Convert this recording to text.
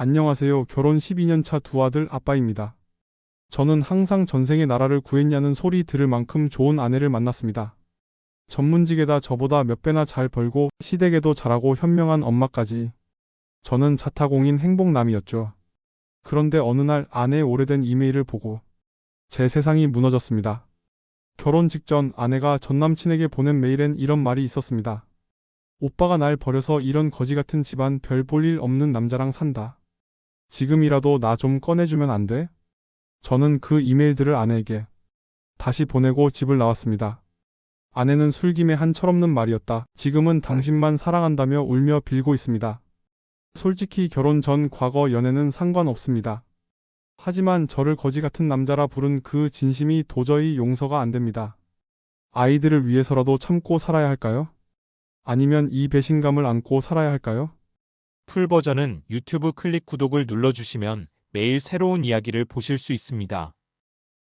안녕하세요. 결혼 12년 차 두 아들 아빠입니다. 저는 항상 전생에 나라를 구했냐는 소리 들을 만큼 좋은 아내를 만났습니다. 전문직에다 저보다 몇 배나 잘 벌고 시댁에도 잘하고 현명한 엄마까지. 저는 자타공인 행복남이었죠. 그런데 어느 날 아내의 오래된 이메일을 보고 제 세상이 무너졌습니다. 결혼 직전 아내가 전 남친에게 보낸 메일엔 이런 말이 있었습니다. 오빠가 날 버려서 이런 거지 같은 집안 별 볼 일 없는 남자랑 산다. 지금이라도 나 좀 꺼내주면 안 돼? 저는 그 이메일들을 아내에게 다시 보내고 집을 나왔습니다. 아내는 술김에 한 철없는 말이었다. 지금은 당신만 사랑한다며 울며 빌고 있습니다. 솔직히 결혼 전 과거 연애는 상관없습니다. 하지만 저를 거지 같은 남자라 부른 그 진심이 도저히 용서가 안 됩니다. 아이들을 위해서라도 참고 살아야 할까요? 아니면 이 배신감을 안고 살아야 할까요? 풀 버전은 유튜브 클릭 구독을 눌러주시면 매일 새로운 이야기를 보실 수 있습니다.